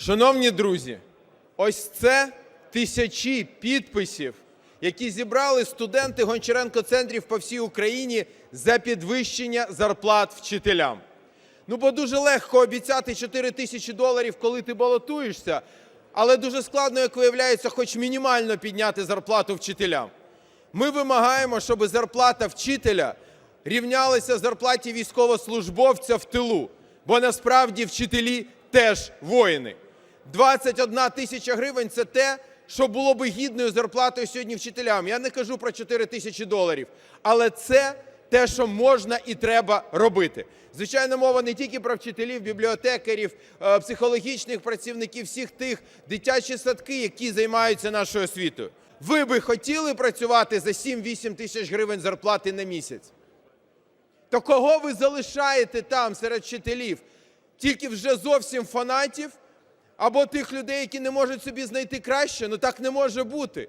Шановні друзі, ось це тисячі підписів, які зібрали студенти Гончаренко центрів по всій Україні за підвищення зарплат вчителям. Ну, бо дуже легко обіцяти 4 тисячі доларів, коли ти балотуєшся, але дуже складно, як виявляється, хоч мінімально підняти зарплату вчителям. Ми вимагаємо, щоб зарплата вчителя рівнялася зарплаті військовослужбовця в тилу, бо насправді вчителі теж воїни. 21 тисяча гривень це те, що було би гідною зарплатою сьогодні вчителям. Я не кажу про 4 тисячі доларів, але це те, що можна і треба робити. Звичайно, мова не тільки про вчителів, бібліотекарів, е, психологічних працівників, всіх тих дитячі садки, які займаються нашою освітою. Ви би хотіли працювати за 7-8 тисяч гривень зарплати на місяць? То кого ви залишаєте там серед вчителів? Тільки вже зовсім фанатів або тих людей, які не можуть собі знайти краще? Ну так не може бути.